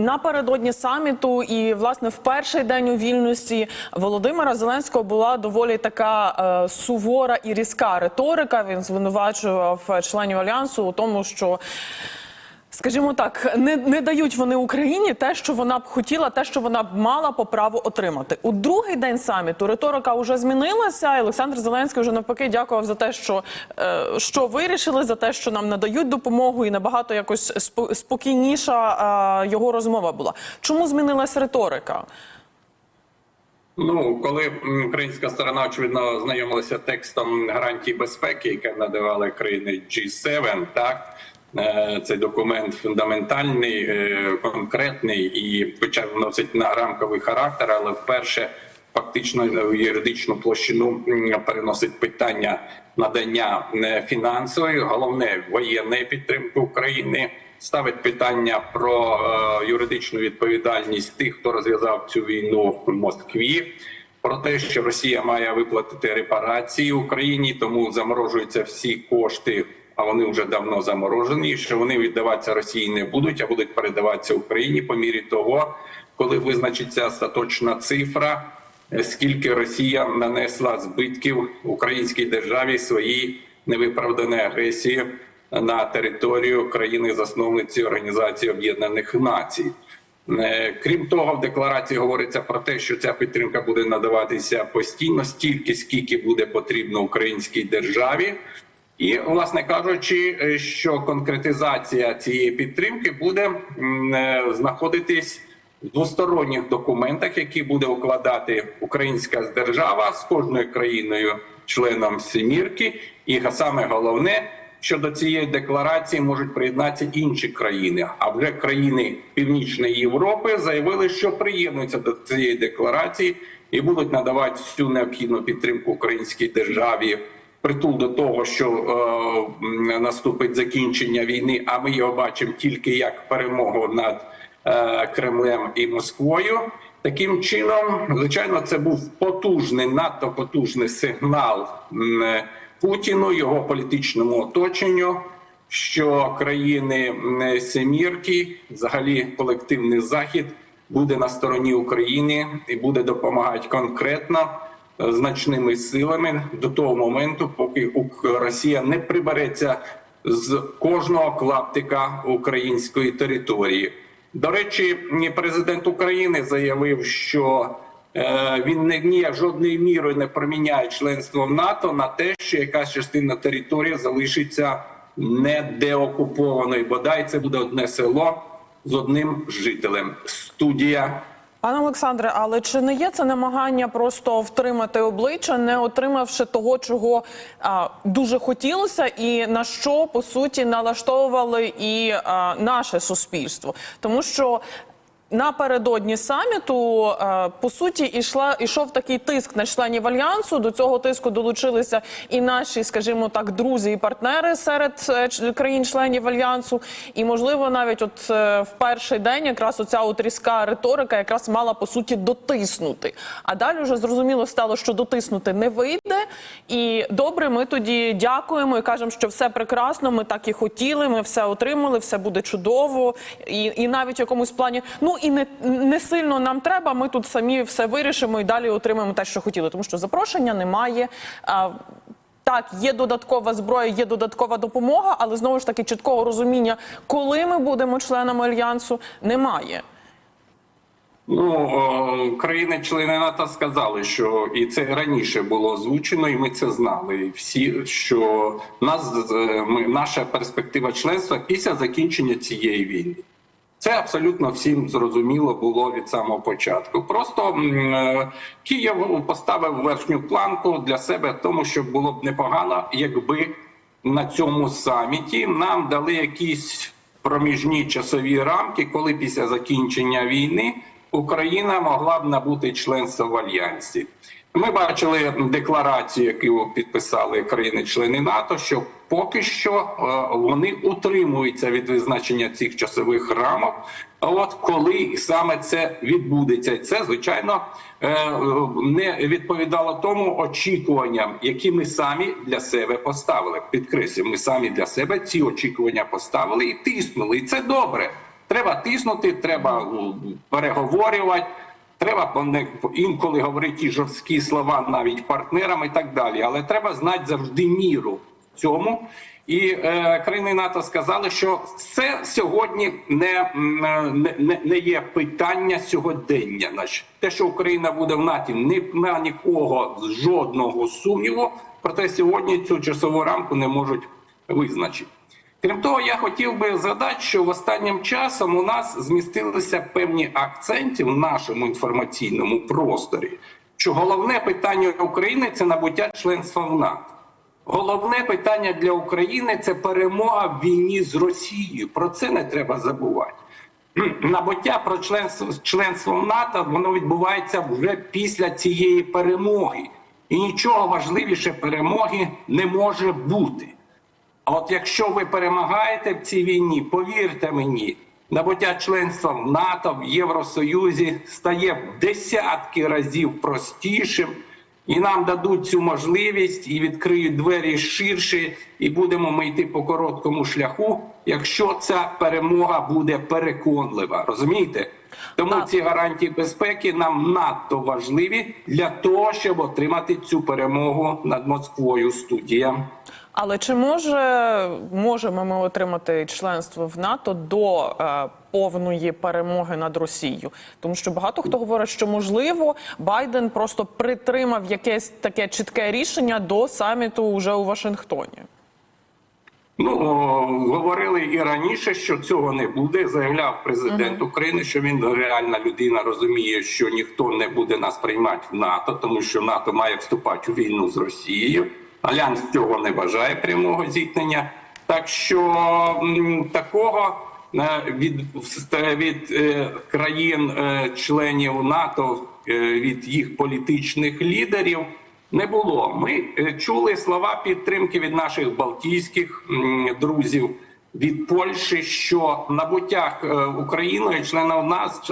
Напередодні саміту і власне в перший день у вільності Володимира Зеленського була доволі така е, сувора і різка риторика. Він звинувачував членів альянсу у тому, що. Скажімо так, не, не дають вони Україні те, що вона б хотіла, те, що вона б мала по праву отримати. У другий день саміту риторика вже змінилася. Олександр Зеленський вже навпаки дякував за те, що, е, що вирішили, за те, що нам надають допомогу, і набагато якось спо- спокійніша е, його розмова була. Чому змінилася риторика? Ну, коли українська сторона очевидно ознайомилася текстом гарантій безпеки, яке надавали країни G7, так цей документ фундаментальний, е, конкретний і, хоча вносить на рамковий характер, але вперше фактично в юридичну площину переносить питання надання е, фінансової, головне воєнної підтримки України. Ставить питання про е, юридичну відповідальність тих, хто розв'язав цю війну в Москві, про те, що Росія має виплатити репарації Україні, тому заморожуються всі кошти, а вони вже давно заморожені. Що вони віддаватися Росії не будуть, а будуть передаватися Україні по мірі того, коли визначиться остаточна цифра, скільки Росія нанесла збитків українській державі своїй невиправданої агресії на територію країни-засновниці Організації Об'єднаних Націй. Е, Крім того, в декларації говориться про те, що ця підтримка буде надаватися постійно стільки, скільки буде потрібно українській державі. І, власне кажучи, е, що конкретизація цієї підтримки буде е, знаходитись в двосторонніх документах, які буде укладати українська держава з кожною країною, членом Семірки, і саме головне. що до цієї декларації можуть приєднатися інші країни. А вже країни Північної Європи заявили, що приєднуються до цієї декларації і будуть надавати всю необхідну підтримку українській державі. Притул до того, що е, наступить закінчення війни, а ми його бачимо тільки як перемогу над е, Кремлем і Москвою. Таким чином, звичайно, це був потужний, надто потужний сигнал Путіну, його політичному оточенню, що країни Семірки, взагалі колективний захід, буде на стороні України і буде допомагати конкретно значними силами до того моменту, поки Росія не прибереться з кожного клаптика української території. До речі, президент України заявив, що е, він не жодною мірою не проміняє членство в НАТО на те, що якась частина території залишиться не деокупованою. Бодай це буде одне село з одним жителем. Студія. Пане Олександре, але чи не є це намагання просто втримати обличчя, не отримавши того, чого а, дуже хотілося, і на що по суті налаштовували і а, наше суспільство, тому що. Напередодні саміту е, по суті ішла ішов такий тиск на членів альянсу. До цього тиску долучилися і наші, скажімо так, друзі і партнери серед е, країн-членів альянсу. І можливо, навіть от е, в перший день якраз оця от різка риторика якраз мала по суті дотиснути. А далі вже зрозуміло стало, що дотиснути не вийде. І добре, ми тоді дякуємо і кажемо, що все прекрасно. Ми так і хотіли. Ми все отримали, все буде чудово, і, і навіть в якомусь плані, ну і не, не сильно нам треба. Ми тут самі все вирішимо і далі отримаємо те, що хотіли, тому що запрошення немає. А, так, є додаткова зброя, є додаткова допомога, але знову ж таки чіткого розуміння, коли ми будемо членами альянсу, немає. Ну країни-члени НАТО сказали, що і це раніше було озвучено, і ми це знали. Всі що нас е, ми, наша перспектива членства після закінчення цієї війни. Це абсолютно всім зрозуміло було від самого початку. Просто е, Київ поставив верхню планку для себе, тому що було б непогано, якби на цьому саміті нам дали якісь проміжні часові рамки, коли після закінчення війни Україна могла б набути членство в альянсі. Ми бачили декларацію, яку підписали країни-члени НАТО, що поки що е, вони утримуються від визначення цих часових рамок. От коли саме це відбудеться, це звичайно е, не відповідало тому очікуванням, які ми самі для себе поставили. Підкреслю, ми самі для себе ці очікування поставили і тиснули, і це добре. Треба тиснути, треба переговорювати. Треба інколи говорити жорсткі слова навіть партнерам і так далі. Але треба знати завжди міру цьому. І е, країни НАТО сказали, що це сьогодні не, не, не, не є питання сьогодення. Значить, те, що Україна буде в НАТО, нема нікого жодного сумніву. Проте сьогодні цю часову рамку не можуть визначити. Крім того, я хотів би згадати, що в останнім часом у нас змістилися певні акценти в нашому інформаційному просторі. Що головне питання України це набуття членства в НАТО. Головне питання для України це перемога в війні з Росією. Про це не треба забувати. Набуття про членство, членство в НАТО воно відбувається вже після цієї перемоги. І нічого важливіше перемоги не може бути. А от якщо ви перемагаєте в цій війні, повірте мені, набуття членства в НАТО, в Євросоюзі стає в десятки разів простішим, і нам дадуть цю можливість і відкриють двері ширше, і будемо ми йти по короткому шляху, якщо ця перемога буде переконлива. Розумієте? Тому Так. ці гарантії безпеки нам надто важливі для того, щоб отримати цю перемогу над Москвою. Студія. Але чи може можемо ми отримати членство в НАТО до е, повної перемоги над Росією? Тому що багато хто говорить, що можливо Байден просто притримав якесь таке чітке рішення до саміту уже у Вашингтоні. Ну о, говорили і раніше, що цього не буде. Заявляв президент України, що він реальна людина розуміє, що ніхто не буде нас приймати в НАТО, тому що НАТО має вступати у війну з Росією. Альянс цього не бажає прямого зіткнення. Так що такого е, від, від е, країн-членів НАТО, е, від їх політичних лідерів не було. Ми чули слова підтримки від наших балтійських друзів. Від Польщі, що набуття е, Україною членів нас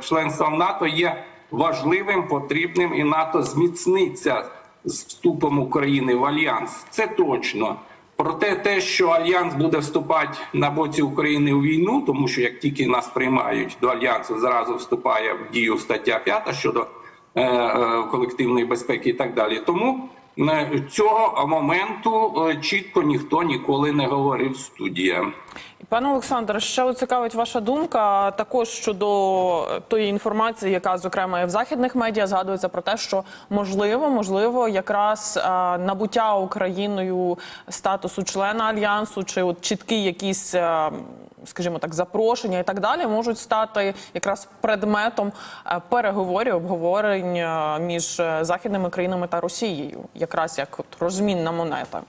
членства в НАТО є важливим, потрібним, і НАТО зміцниться з вступом України в альянс. Це точно. Проте те, що альянс буде вступати на боці України у війну, тому що як тільки нас приймають до альянсу, зразу вступає в дію стаття 5 щодо е, е, колективної безпеки і так далі. Тому цього моменту е, чітко ніхто ніколи не говорив студія. Пане Олександре, ще цікавить ваша думка також щодо тої інформації, яка зокрема і в західних медіа згадується про те, що можливо, можливо, якраз е, набуття Україною статусу члена альянсу, чи от чіткі якісь, е, скажімо так, запрошення і так далі, можуть стати якраз предметом е, переговорів, обговорень е, між е, західними країнами та Росією, якраз як от розмінна монета.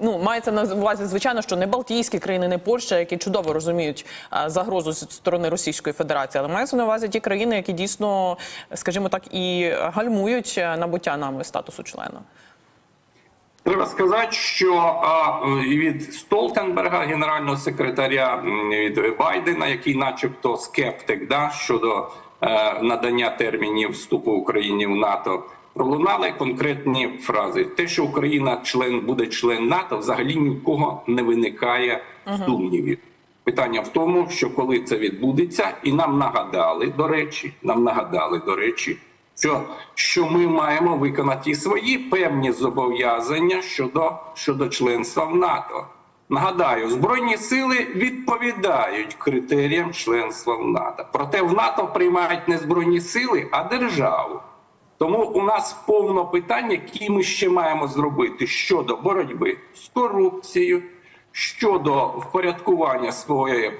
Ну, мається на увазі, звичайно, що не Балтійські країни, не Польща, які чудово розуміють загрозу з сторони Російської Федерації, але мається на увазі ті країни, які дійсно, скажімо так, і гальмують набуття нами статусу члена. Треба сказати, що від Столтенберга, генерального секретаря, від Байдена, який, начебто, скептик, да, щодо е, надання термінів вступу України в НАТО, пролунали конкретні фрази. Те, що Україна член буде член НАТО, взагалі ні в кого не виникає сумнівів. Питання в тому, що коли це відбудеться, і нам нагадали, до речі, нам нагадали, до речі, що, що ми маємо виконати свої певні зобов'язання щодо, щодо членства в НАТО. Нагадаю, збройні сили відповідають критеріям членства в НАТО. Проте в НАТО приймають не збройні сили, а державу. Тому у нас повно питань, які ми ще маємо зробити щодо боротьби з корупцією, щодо впорядкування своєї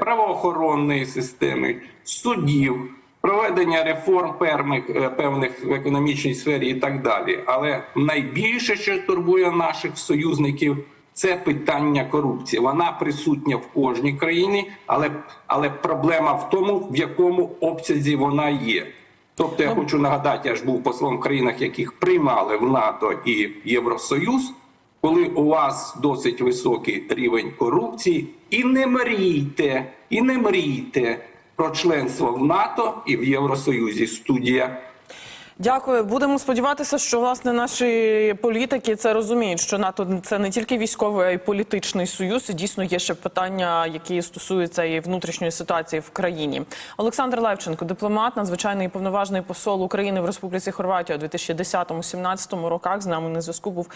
правоохоронної системи, судів, проведення реформ певних, е, певних в економічній сфері і так далі. Але найбільше, що турбує наших союзників, це питання корупції. Вона присутня в кожній країні, але, але проблема в тому, в якому обсязі вона є. Тобто я хочу нагадати, я ж був послом в країнах, яких приймали в НАТО і Євросоюз, коли у вас досить високий рівень корупції, і не мрійте, і не мрійте про членство в НАТО і в Євросоюзі. Студія. Дякую. Будемо сподіватися, що власне наші політики це розуміють, що НАТО це не тільки військовий, а й політичний союз. І дійсно є ще питання, які стосуються і внутрішньої ситуації в країні. Олександр Левченко, дипломат, надзвичайний і повноважний посол України в Республіці Хорватія у 2010-2017 роках. З нами на зв'язку був